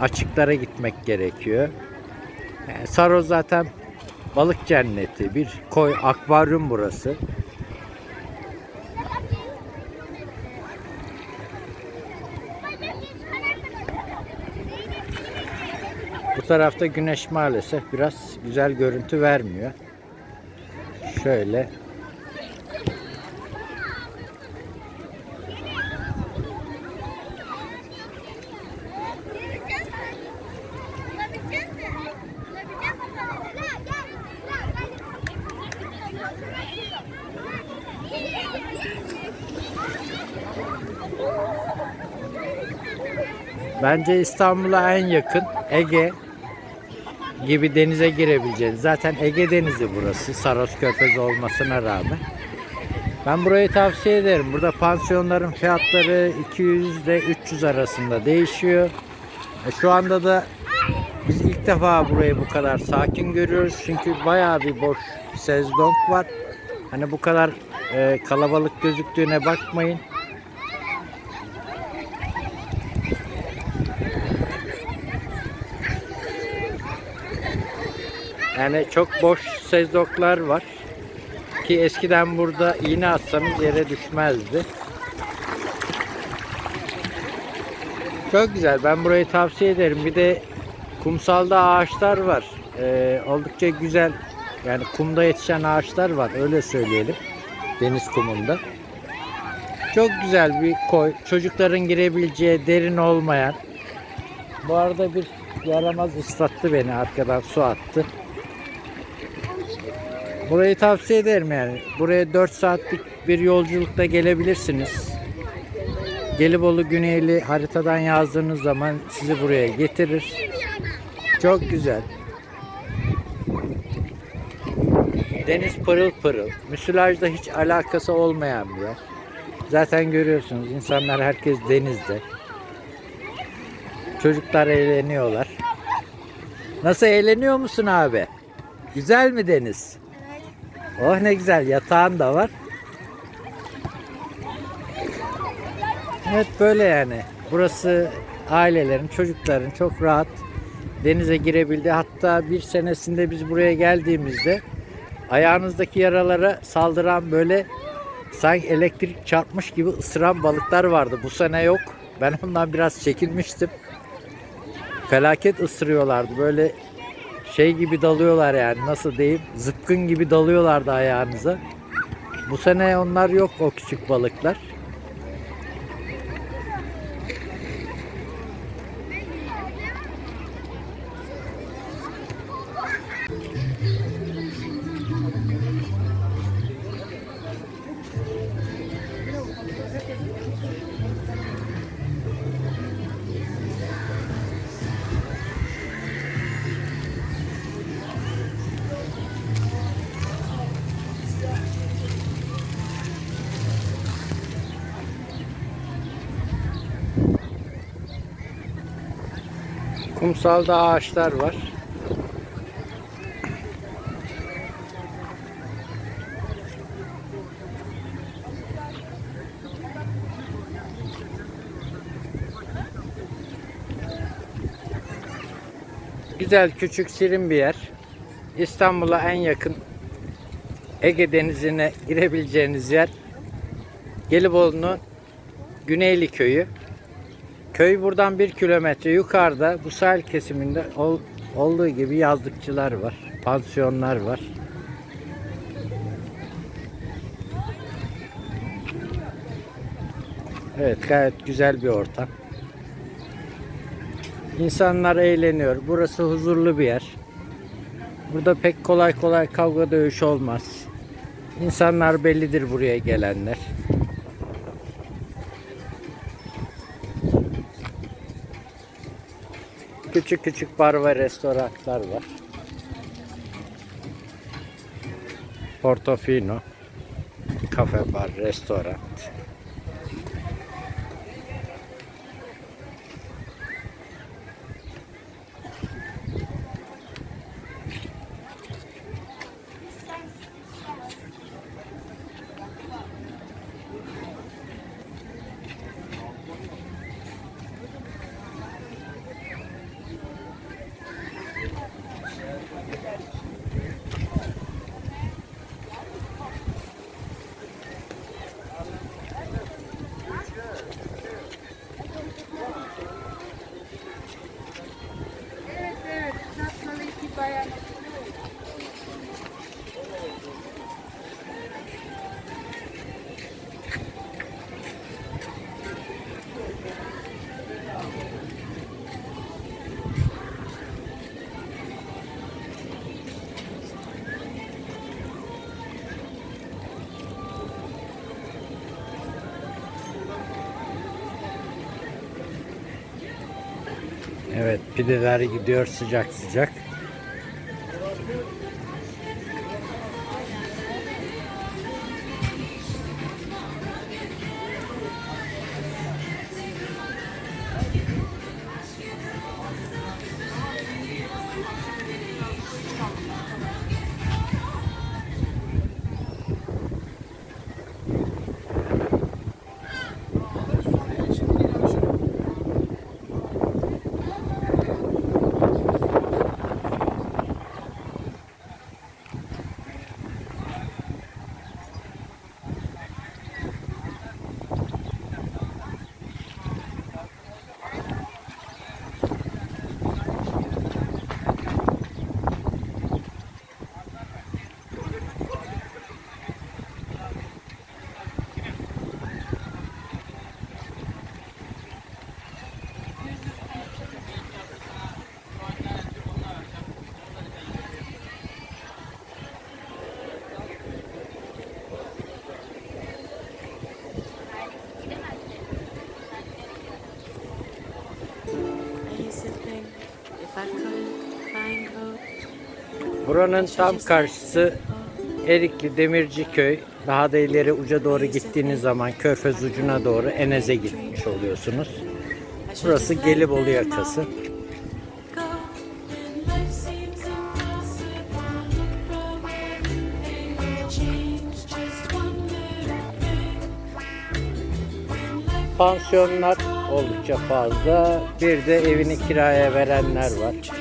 açıklara gitmek gerekiyor. E, Saros zaten balık cenneti. Bir koy akvaryum burası. Bu tarafta güneş maalesef biraz güzel görüntü vermiyor. Şöyle Bence İstanbul'a en yakın Ege gibi denize girebileceğiniz. Zaten Ege Denizi burası. Saros Körfezi olmasına rağmen. Ben burayı tavsiye ederim. Burada pansiyonların fiyatları 200 ile 300 arasında değişiyor. E, Şu anda da biz ilk defa burayı bu kadar sakin görüyoruz. Çünkü bayağı bir boş sezlong var. Hani bu kadar e, kalabalık gözüktüğüne bakmayın. Yani çok boş sezlonglar var. Ki eskiden burada iğne atsanız yere düşmezdi. Çok güzel. Ben burayı tavsiye ederim. Bir de kumsalda ağaçlar var. Ee, oldukça güzel. Yani kumda yetişen ağaçlar var. Öyle söyleyelim. Deniz kumunda. Çok güzel bir koy. Çocukların girebileceği derin olmayan. Bu arada bir yaramaz ıslattı beni. Arkadan su attı. Burayı tavsiye ederim yani. Buraya 4 saatlik bir yolculukta gelebilirsiniz. Gelibolu Güneyli haritadan yazdığınız zaman sizi buraya getirir. Çok güzel. Deniz pırıl pırıl. Müsilajda hiç alakası olmayan bir yer. Zaten görüyorsunuz insanlar herkes denizde. Çocuklar eğleniyorlar. Nasıl eğleniyor musun abi? Güzel mi deniz? Oh ne güzel yatağın da var. Evet böyle yani. Burası ailelerin, çocukların çok rahat denize girebildi. Hatta bir senesinde biz buraya geldiğimizde ayağınızdaki yaralara saldıran böyle sanki elektrik çarpmış gibi ısıran balıklar vardı. Bu sene yok. Ben ondan biraz çekinmiştim. Felaket ısırıyorlardı. Böyle şey gibi dalıyorlar yani nasıl diyeyim zıpkın gibi dalıyorlardı ayağınıza. Bu sene onlar yok o küçük balıklar. Kumsalda ağaçlar var. Güzel, küçük, şirin bir yer. İstanbul'a en yakın Ege Denizi'ne girebileceğiniz yer Gelibolu'nun Güneyli Köyü. Köy buradan bir kilometre yukarıda bu sahil kesiminde ol- olduğu gibi yazlıkçılar var, pansiyonlar var. Evet gayet güzel bir ortam. İnsanlar eğleniyor. Burası huzurlu bir yer. Burada pek kolay kolay kavga dövüş olmaz. İnsanlar bellidir buraya gelenler. Küçük küçük bar ve restoranlar var. Portofino, kafe bar, restoran. Evet pideler gidiyor sıcak sıcak. Buranın tam karşısı Erikli Demirci Köy. Daha da ileri uca doğru gittiğiniz zaman Körfez ucuna doğru Enez'e gitmiş oluyorsunuz. Burası Gelibolu yakası. Pansiyonlar oldukça fazla. Bir de evini kiraya verenler var.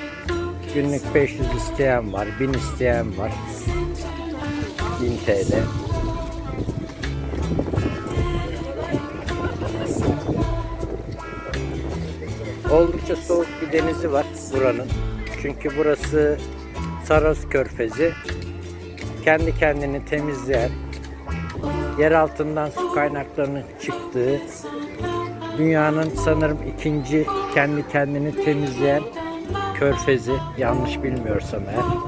Günlük 500 isteyen var, 1000 isteyen var. 1000 TL. Oldukça soğuk bir denizi var buranın. Çünkü burası Saros Körfezi. Kendi kendini temizleyen, yer altından su kaynaklarının çıktığı, dünyanın sanırım ikinci kendi kendini temizleyen körfezi yanlış bilmiyorsam eğer.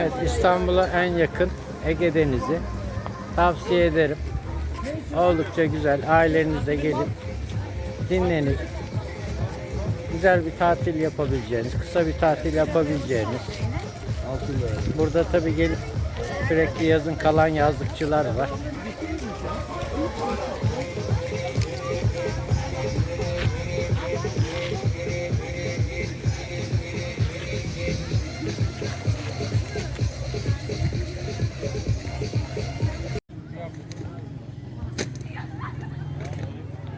Evet İstanbul'a en yakın Ege Denizi. Tavsiye ederim. Oldukça güzel. Ailenizle gelip dinlenip güzel bir tatil yapabileceğiniz, kısa bir tatil yapabileceğiniz. Burada tabi gelip sürekli yazın kalan yazlıkçılar var.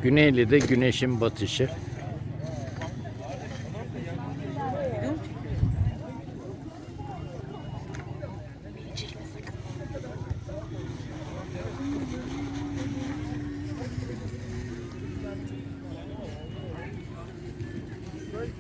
Güneyli'de güneşin batışı. Evet,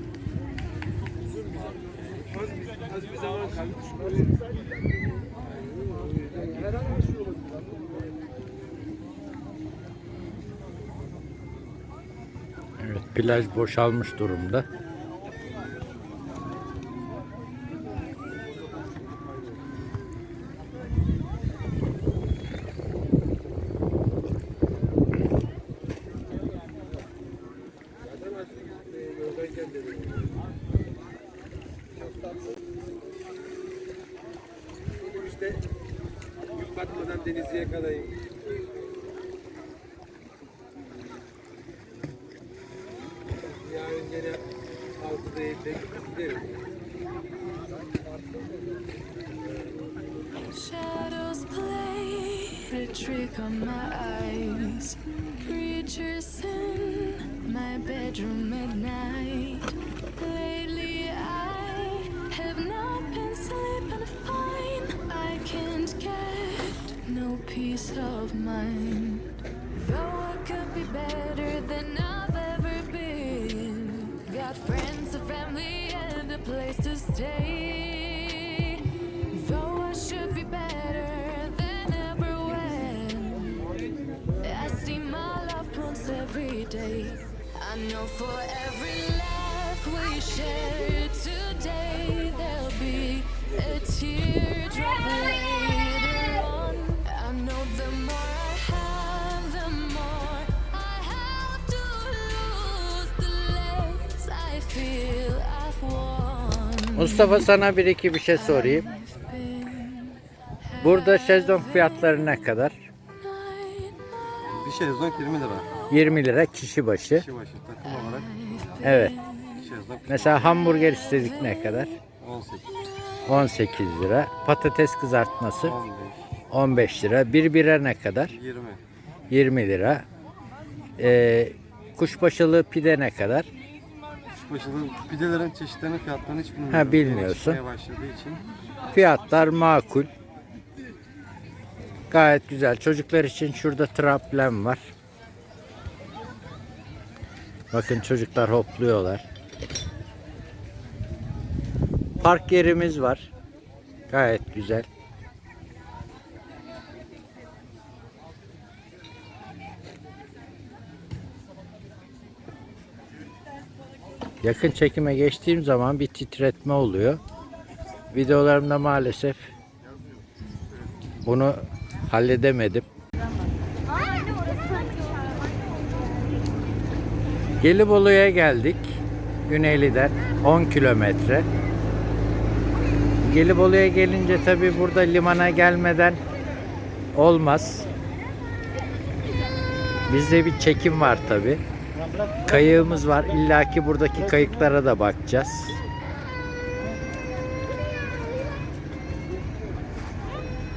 plaj boşalmış durumda. İşte gün batmadan denizliye kalayım. 6'da 7'de gidelim. Shadows play a trick on my eyes. Creatures in my bedroom at night. Lately, I have not been sleeping fine. I can't get no peace of mind. Though I could be better than I've place to stay. Though I should be better than ever when I see my loved ones every day. I know for every laugh we share Mustafa sana bir iki bir şey sorayım. Burada şezlong fiyatları ne kadar? Bir şezlong 20 lira. 20 lira kişi başı. Kişi başı takım olarak Evet. şezlong Mesela hamburger istedik ne kadar? 18, 18 lira. Patates kızartması 15, 15 lira. Bir bira ne kadar? 20. 20 lira. Ee, kuşbaşılı pide ne kadar? Kuşbaşılı pidelerin çeşitlerinin fiyatlarını hiç bilmiyorum. Ha, bilmiyorsun. Yeni çıkmaya başladığı için. Fiyatlar makul. Gayet güzel. Çocuklar için şurada tramplem var. Bakın çocuklar hopluyorlar. Park yerimiz var. Gayet güzel. Yakın çekime geçtiğim zaman bir titretme oluyor. Videolarımda maalesef bunu halledemedim. Gelibolu'ya geldik. Güneyli'den 10 kilometre. Gelibolu'ya gelince tabi burada limana gelmeden olmaz. Bizde bir çekim var tabi. Kayığımız var. İlla ki buradaki kayıklara da bakacağız.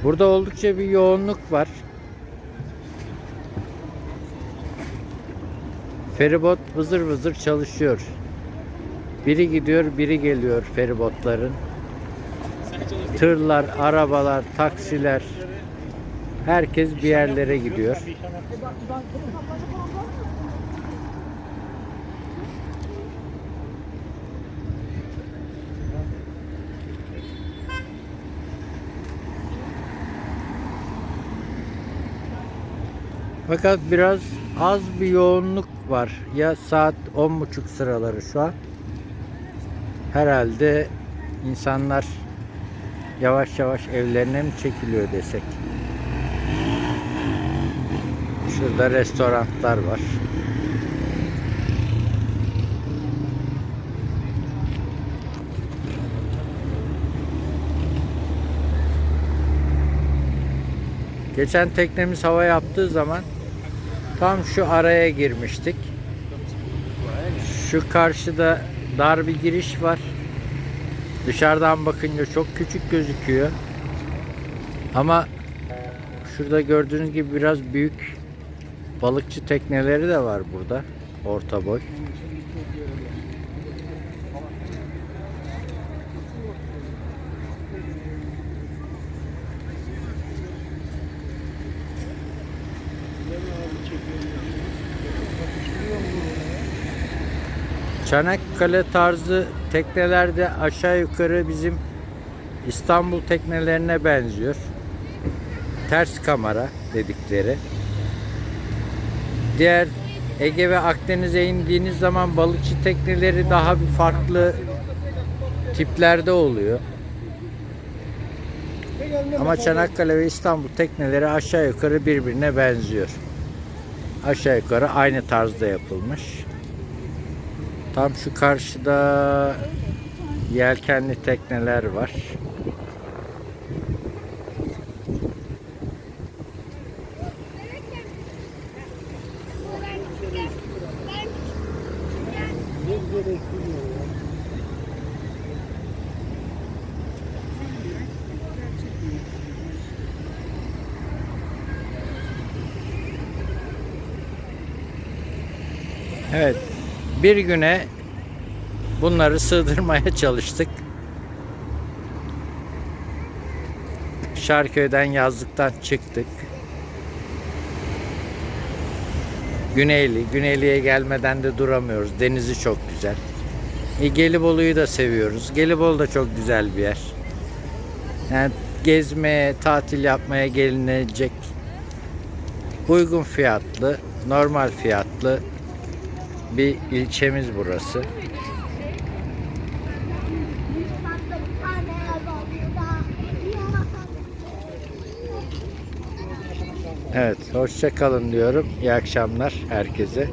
Burada oldukça bir yoğunluk var. Feribot vızır vızır çalışıyor. Biri gidiyor, biri geliyor feribotların. Tırlar, arabalar, taksiler. Herkes bir yerlere gidiyor. Fakat biraz az bir yoğunluk var. Ya saat 10.30 sıraları şu an. Herhalde insanlar yavaş yavaş evlerine mi çekiliyor desek. Şurada restoranlar var. Geçen teknemiz hava yaptığı zaman tam şu araya girmiştik. Şu karşıda dar bir giriş var. Dışarıdan bakınca çok küçük gözüküyor. Ama şurada gördüğünüz gibi biraz büyük balıkçı tekneleri de var burada. Orta boy. Çanakkale tarzı teknelerde aşağı yukarı bizim İstanbul teknelerine benziyor. Ters kamera dedikleri. Diğer Ege ve Akdeniz'e indiğiniz zaman balıkçı tekneleri daha bir farklı tiplerde oluyor. Ama Çanakkale ve İstanbul tekneleri aşağı yukarı birbirine benziyor aşağı yukarı aynı tarzda yapılmış. Tam şu karşıda yelkenli tekneler var. Ben Evet. Bir güne bunları sığdırmaya çalıştık. Şarköy'den yazlıktan çıktık. Güneyli. Güneyli'ye gelmeden de duramıyoruz. Denizi çok güzel. E, Gelibolu'yu da seviyoruz. Gelibolu da çok güzel bir yer. Yani gezmeye, tatil yapmaya gelinecek uygun fiyatlı, normal fiyatlı bir ilçemiz burası. Evet, hoşça kalın diyorum. İyi akşamlar herkese.